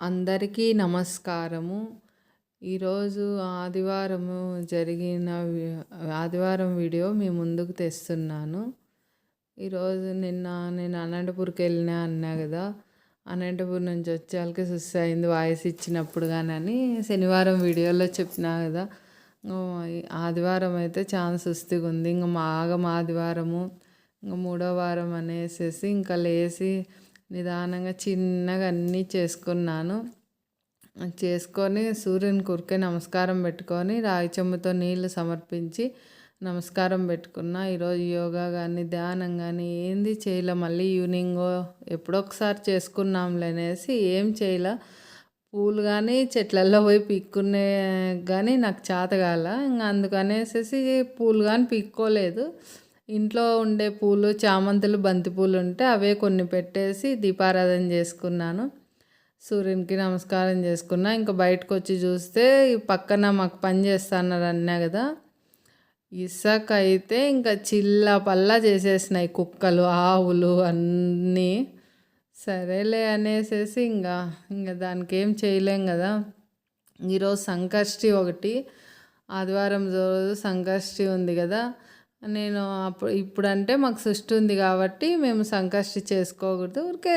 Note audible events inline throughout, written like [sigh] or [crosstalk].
అందరికీ నమస్కారము. ఈరోజు ఆదివారము జరిగిన ఆదివారం వీడియో మీ ముందుకు తెస్తున్నాను. ఈరోజు నిన్న నేను అనంతపూర్కి వెళ్ళినా అన్నా కదా అనంతపూర్ నుంచి వచ్చేవాళ్ళకి సుస్ అయింది వాయిస్ ఇచ్చినప్పుడు కానీ శనివారం వీడియోలో చెప్పినా కదా ఆదివారం అయితే చాలా సుస్థిగా ఉంది. ఇంకా మాగం ఆదివారము ఇంకా మూడో వారం అనేసేసి ఇంకా లేచి నిదానంగా చిన్నగా అన్నీ చేసుకున్నాను. చేసుకొని సూర్యుని కురికే నమస్కారం పెట్టుకొని రాగి చెంబుతో నీళ్ళు సమర్పించి నమస్కారం పెట్టుకున్నా. ఈరోజు యోగా కానీ ధ్యానం కానీ ఏంది చేయలే. మళ్ళీ ఈవినింగ్ ఎప్పుడో ఒకసారి చేసుకున్నాంలే అనేసి ఏం చేయలే. పూలు కానీ చెట్లల్లో పోయి పీక్కునే కానీ నాకు చేత కాల. ఇంకా అందుకనేసేసి పూలు కానీ పీక్కోలేదు. ఇంట్లో ఉండే పూలు చామంతులు బంతి పూలు ఉంటే అవే కొన్ని పెట్టేసి దీపారాధన చేసుకున్నాను. సూర్యునికి నమస్కారం చేసుకున్నా. ఇంకా బయటకు వచ్చి చూస్తే పక్కన మాకు పని చేస్తున్నారు అన్నా కదా. ఇసుక అయితే ఇంకా చిల్ల పల్లా చేసేసినాయి కుక్కలు ఆవులు అన్నీ. సరేలే అనేసేసి ఇంకా ఇంకా దానికి ఏం చేయలేం కదా. ఈరోజు సంకష్టి ఒకటి. ఆదివారం రోజు సంకష్టి ఉంది కదా. నేను అప్పుడు ఇప్పుడంటే మాకు సృష్టి ఉంది కాబట్టి మేము సంకష్టి చేసుకోకూడదు. ఊరికే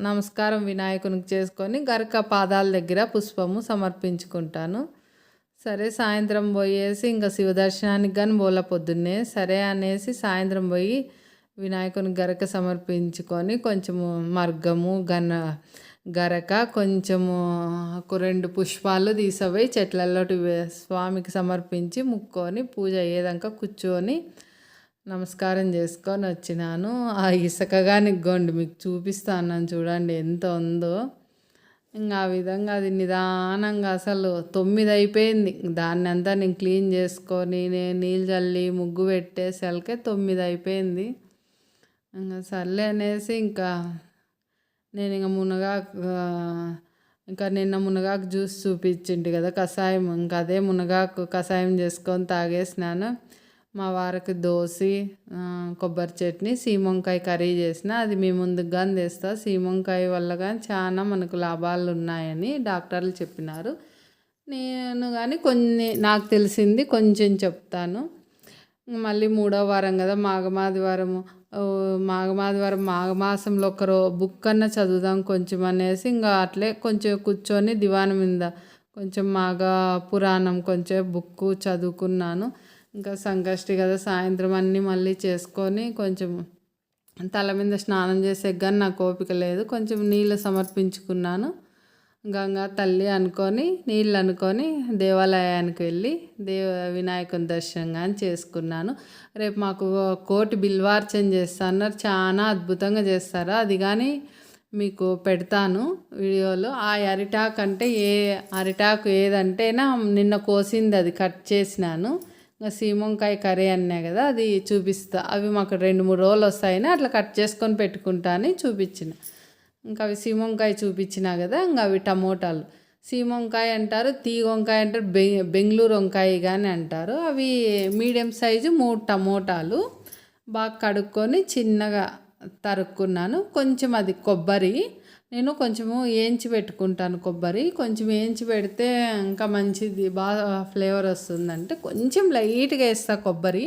నమస్కారం వినాయకునికి చేసుకొని గరక పాదాల దగ్గర పుష్పము సమర్పించుకుంటాను. సరే సాయంత్రం పోయేసి ఇంకా శివదర్శనానికి కానీ పోల పొద్దున్నే. సరే అనేసి సాయంత్రం పోయి వినాయకుని గరక సమర్పించుకొని కొంచెము మర్గము గన్న గరక కొంచెము ఒక రెండు పుష్పాలు తీసపోయి చెట్లలో స్వామికి సమర్పించి ముక్కొని పూజ అయ్యేదాకా కూర్చొని నమస్కారం చేసుకొని వచ్చినాను. ఆ ఇసుకగా నిగ్గోండి మీకు చూపిస్తాను చూడండి ఎంత ఉందో. ఇంకా ఆ విధంగా అది నిదానంగా అసలు తొమ్మిది అయిపోయింది. దాన్ని అంతా నేను క్లీన్ చేసుకొని నేను నీళ్ళు చల్లి ముగ్గు పెట్టేసరికే తొమ్మిది అయిపోయింది. ఇంకా సర్లే అనేసి ఇంకా నేను ఇంకా మునగాకు ఇంకా నిన్న మునగాకు జ్యూస్ చూపించిండు కదా కషాయం. ఇంకా అదే మునగాకు కషాయం చేసుకొని తాగేసినాను. మా వారికి దోశ కొబ్బరి చట్నీ సీమంకాయ కర్రీ చేసిన. అది మీ ముందుకు కానీ తెస్తా. సీమంకాయ వల్ల కానీ చాలా మనకు లాభాలు ఉన్నాయని డాక్టర్లు చెప్పినారు. నేను కానీ కొన్ని నాకు తెలిసింది కొంచెం చెప్తాను. మళ్ళీ మూడో వారం కదా మాఘమాదివారము మాఘమాదివారం మాఘమాసంలో ఒకరో బుక్ అన్న చదువుదాం కొంచెం అనేసి ఇంకా అట్లే కొంచెం కూర్చొని దివాన్ మీద కొంచెం మాఘ పురాణం కొంచెం బుక్ చదువుకున్నాను. ఇంకా సంకష్టి కదా సాయంత్రం అన్నీ మళ్ళీ చేసుకొని కొంచెం తల మీద స్నానం చేసే కానీ నాకు ఓపిక లేదు. కొంచెం నీళ్ళు సమర్పించుకున్నాను. గంగా తల్లి అనుకొని నీళ్ళు అనుకొని దేవాలయానికి వెళ్ళి దేవ వినాయకుని దర్శనం కానీ చేసుకున్నాను. రేపు మాకు కోటి బిల్వార్చన చేస్తున్నారు చాలా అద్భుతంగా చేస్తారు. అది కానీ మీకు పెడతాను వీడియోలో. ఆ అరిటాకు అంటే ఏ అరిటాకు ఏదంటేనా నిన్న కోసింది అది కట్ చేసినాను. ఇంకా సీమంకాయ కర్రీ అన్నా కదా అది చూపిస్తా. అవి మాకు రెండు మూడు రోజులు వస్తాయని అట్లా కట్ చేసుకొని పెట్టుకుంటా అని చూపించిన. ఇంకా అవి సీమంకాయ చూపించినా కదా ఇంకా అవి టమోటాలు. సీమంకాయ అంటారు తీగ వంకాయ అంటారు బె బెంగళూరు వంకాయ కానీ అంటారు. అవి మీడియం సైజు మూడు టమోటాలు. బాగా కడుక్కొని చిన్నగా తరుక్కున్నాను. కొంచెం అది కొబ్బరి నేను కొంచెము వేయించి పెట్టుకుంటాను కొబ్బరి. కొంచెం వేయించి పెడితే ఇంకా మంచిది బాగా ఫ్లేవర్ వస్తుందంటే కొంచెం లైట్గా వేస్తా కొబ్బరి.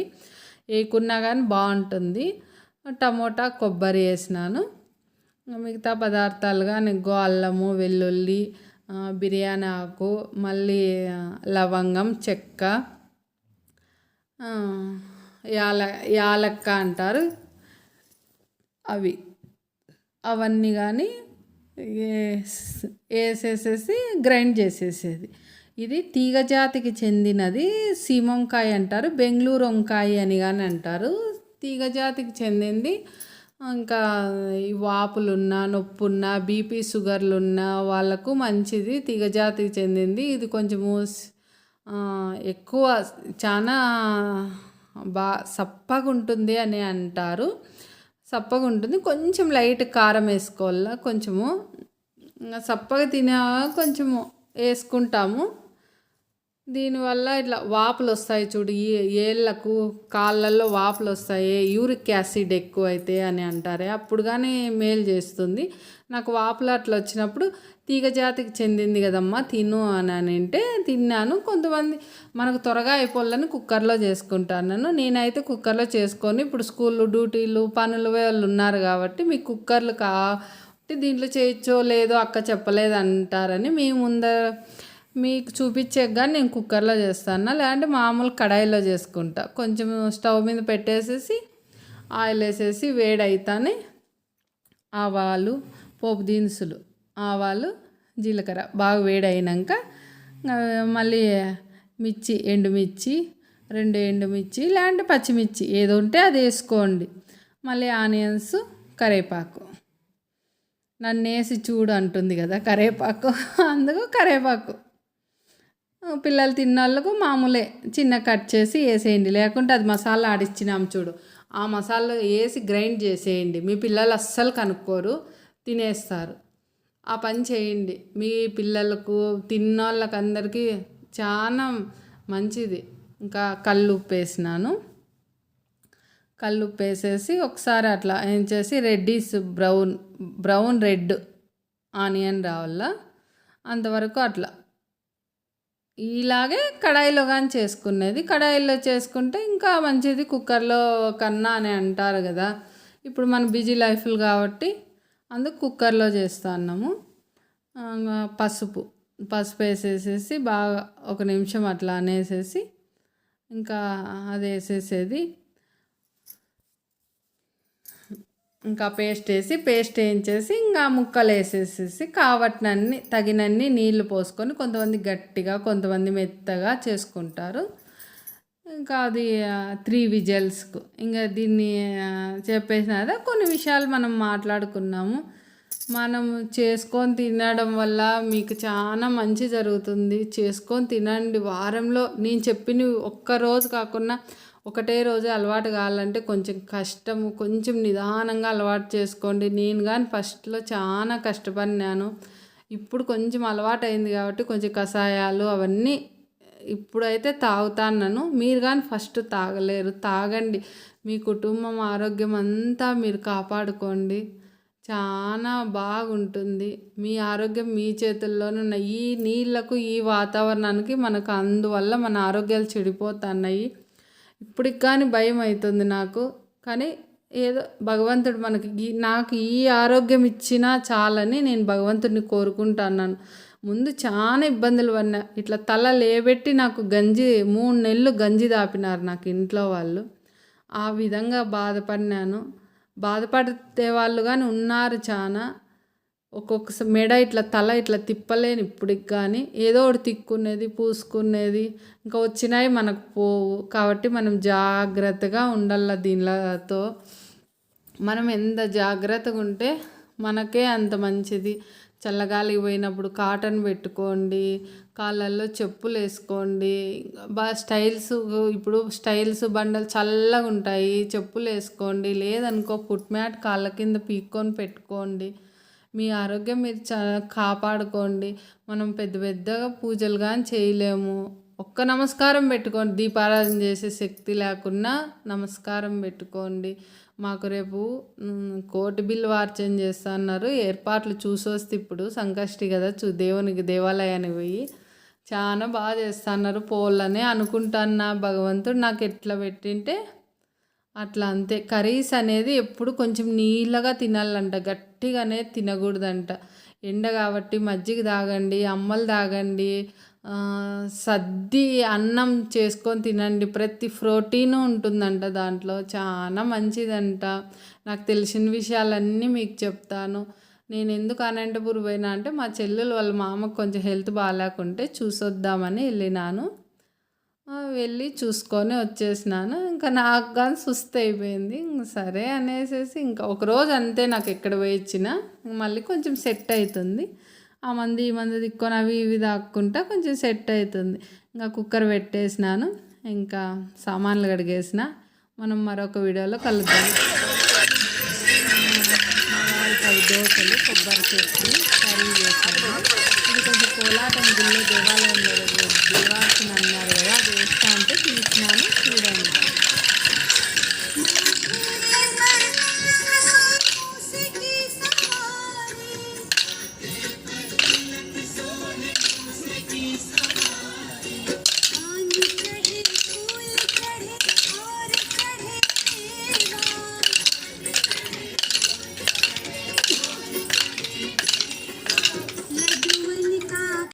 వేయకున్నా కానీ బాగుంటుంది. టమోటా కొబ్బరి వేసినాను. మిగతా పదార్థాలుగా కానీ అల్లము వెల్లుల్లి బిర్యానీ ఆకు మళ్ళీ లవంగం చెక్క యాల యాలక్క అంటారు. అవి. అవన్నీ కానీ వేసేసేసి గ్రైండ్ చేసేసేది. ఇది తీగ జాతికి చెందినది సీమంకాయ అంటారు. బెంగళూరు వంకాయ అని కానీ అంటారు. తీగ జాతికి చెందింది. ఇంకా ఈ వాపులున్న నొప్పున్నా బీపీ షుగర్లు ఉన్న వాళ్ళకు మంచిది తీగజాతికి చెందింది. ఇది కొంచెము ఎక్కువ చాలా బా సప్పగా ఉంటుంది అని అంటారు. సప్పగా ఉంటుంది కొంచెం లైట్ కారం వేసుకోవాలా? కొంచెము సప్పగా తినే కొంచెము వేసుకుంటాము. దీనివల్ల ఇట్లా వాపులు వస్తాయి చూడు ఏళ్ళకు కాళ్ళల్లో వాపులు వస్తాయి యూరిక్ యాసిడ్ ఎక్కువ అయితే అని అంటారే. అప్పుడు కానీ మేలు చేస్తుంది. నాకు వాపులు అట్లా వచ్చినప్పుడు తీగ జాతికి చెందింది కదమ్మా తిను అని అంటే తిన్నాను. కొంతమంది మనకు త్వరగా అయిపోవాలని కుక్కర్లో చేసుకుంటాను నేనైతే కుక్కర్లో చేసుకొని ఇప్పుడు స్కూళ్ళు డ్యూటీలు పనులు వాళ్ళు ఉన్నారు కాబట్టి మీ కుక్కర్లు కా దీంట్లో చేయొచ్చో లేదో అక్క చెప్పలేదు అంటారని మీ ముందర మీకు చూపించే కానీ నేను కుక్కర్లో చేస్తాను? లేదంటే మామూలు కడాయిలో చేసుకుంటా. కొంచెం స్టవ్ మీద పెట్టేసేసి ఆయిల్ వేసేసి వేడి అవుతానే ఆవాలు పోపు దినుసులు ఆవాలు జీలకర్ర బాగా వేడి అయినాక మళ్ళీ మిర్చి ఎండుమిర్చి రెండు ఎండుమిర్చి లేదంటే పచ్చిమిర్చి ఏదో ఉంటే అది వేసుకోండి. మళ్ళీ ఆనియన్స్ కరేపాకు. నన్ను వేసి చూడు అంటుంది కదా కరేపాకు. [laughs] అందుకు కరివేపాకు పిల్లలు తిన్న వాళ్ళకు మామూలే చిన్న కట్ చేసి వేసేయండి. లేకుంటే అది మసాలా ఆడిచ్చినాం చూడు. ఆ మసాలా వేసి గ్రైండ్ చేసేయండి. మీ పిల్లలు అస్సలు కనుక్కోరు తినేస్తారు. ఆ పని చేయండి. మీ పిల్లలకు తిన్నోళ్ళకి అందరికీ చాలా మంచిది. ఇంకా కళ్ళు ఉప్పు వేసినాను కళ్ళు ఉప్పు వేసేసి ఒకసారి అట్లా ఏం చేసి reddish brown brown red onion రావాల? అంతవరకు అట్లా. ఇలాగే కడాయిలో కానీ చేసుకునేది. కడాయిలో చేసుకుంటే ఇంకా మంచిది కుక్కర్లో కన్నా అని అంటారు కదా. ఇప్పుడు మన బిజీ లైఫ్లు కాబట్టి అందుకు కుక్కర్లో చేస్తా అన్నాము. పసుపు. పసుపు వేసేసేసి బాగా ఒక నిమిషం అట్లా అనేసేసి ఇంకా అది వేసేసేది. ఇంకా పేస్ట్ వేసి పేస్ట్ వేయించేసి ఇంకా ముక్కలు వేసేసేసి కావట్నన్ని తగినన్ని నీళ్ళు పోసుకొని కొంతమంది గట్టిగా కొంతమంది మెత్తగా చేసుకుంటారు. ఇంకా అది త్రీ విజల్స్కు. ఇంకా దీన్ని చెప్పేసిన కదా కొన్ని విషయాలు మనం మాట్లాడుకున్నాము. మనం చేసుకొని తినడం వల్ల మీకు చాలా మంచి జరుగుతుంది. చేసుకొని తినండి. వారంలో నేను చెప్పిన ఒక్క కాకుండా ఒకటే రోజు అలవాటు కావాలంటే కొంచెం కష్టము కొంచెం నిదానంగా అలవాటు చేసుకోండి. నేను కానీ ఫస్ట్లో చాలా కష్టపడినాను. ఇప్పుడు కొంచెం అలవాటు అయింది కాబట్టి కొంచెం కషాయాలు అవన్నీ ఇప్పుడైతే తాగుతాను మీరు కానీ ఫస్ట్ తాగలేరు. తాగండి. మీ కుటుంబం ఆరోగ్యం అంతా మీరు కాపాడుకోండి. చాలా బాగుంటుంది. మీ ఆరోగ్యం మీ చేతుల్లోనే ఉన్నాయి ఈ నీళ్ళకు ఈ వాతావరణానికి మనకు అందువల్ల మన ఆరోగ్యాలు చెడిపోతున్నాయి. ఇప్పటికి కానీ భయం అవుతుంది నాకు. కానీ ఏదో భగవంతుడు మనకి ఈ నాకు ఈ ఆరోగ్యం ఇచ్చినా చాలని నేను భగవంతుడిని కోరుకుంటున్నాను. ముందు చాలా ఇబ్బందులు పడినా ఇట్లా తల లేబెట్టి నాకు గంజి మూడు నెలలు గంజి దాపినారు నాకు ఇంట్లో వాళ్ళు. ఆ విధంగా బాధపడినాను. బాధపడితే వాళ్ళు కానీ ఉన్నారు చాలా ఒక్కొక్కసారి మెడ ఇట్లా తల ఇట్లా తిప్పలేని ఇప్పటికి కానీ ఏదో ఒకటి తిక్కునేది పూసుకునేది ఇంకా వచ్చినాయి మనకు పోవు. కాబట్టి మనం జాగ్రత్తగా ఉండాల దీనిలతో. మనం ఎంత జాగ్రత్తగా ఉంటే మనకే అంత మంచిది. చల్లగాలి పోయినప్పుడు కాటన్ పెట్టుకోండి కాళ్ళల్లో చెప్పులు వేసుకోండి. బాగా స్టైల్స్ ఇప్పుడు స్టైల్స్ బండలు చల్లగా ఉంటాయి చెప్పులు వేసుకోండి. లేదనుకో ఫుట్ మ్యాట్ కాళ్ళ కింద పీక్కొని పెట్టుకోండి. మీ ఆరోగ్యం మీరు చాలా కాపాడుకోండి. మనం పెద్ద పెద్దగా పూజలు కానీ చేయలేము. ఒక్క నమస్కారం పెట్టుకోండి. దీపారాధన చేసే శక్తి లేకున్నా నమస్కారం పెట్టుకోండి. మాకు రేపు కోటి బిల్లు వార్చన చేస్తా అన్నారు. ఏర్పాట్లు చూసొస్తే ఇప్పుడు సంకష్టి కదా చూ దేవునికి దేవాలయానికి పోయి చాలా బాగా చేస్తా అన్నారు. పోళ్ళని అనుకుంటాను భగవంతుడు. నాకు ఎట్లా పెట్టింటే అట్లా అంతే. కర్రీస్ అనేది ఎప్పుడు కొంచెం నీళ్ళగా తినాలంట. గట్టిగానే తినకూడదంట. ఎండ కాబట్టి మజ్జిగ తాగండి అమ్మలు తాగండి సద్ది అన్నం చేసుకొని తినండి. ప్రతి ప్రోటీను ఉంటుందంట దాంట్లో. చాలా మంచిదంట. నాకు తెలిసిన విషయాలన్నీ మీకు చెప్తాను. నేను ఎందుకు అనంతపూర్ పోయినా అంటే మా చెల్లెలు వాళ్ళ మామకు కొంచెం హెల్త్ బాగాలేకుంటే చూసొద్దామని వెళ్ళినాను. వెళ్ళి చూసుకొని వచ్చేసినాను. ఇంకా నాకు కానీ సుస్థ అయిపోయింది. సరే అనేసి ఇంకా ఒకరోజు అంతే నాకు ఎక్కడ పోయిచ్చిన మళ్ళీ కొంచెం సెట్ అవుతుంది ఆ మంది ఈ మంది దిక్కొని అవి ఇవి దాక్కుంటా కొంచెం సెట్ అవుతుంది ఇంకా కుక్కర్ పెట్టేసినాను. ఇంకా సామాన్లు కడిగేసిన. మనం మరొక వీడియోలో కలుద్దాం. దోశలు కొబ్బరి చేసి కర్రీ చేసాను ఇది కొంచెం కోలాటం గుళ్ళో దేవాలయంలో దేవాసన అన్నారు కదా వేస్తా అంటే తీసినాను చూడండి.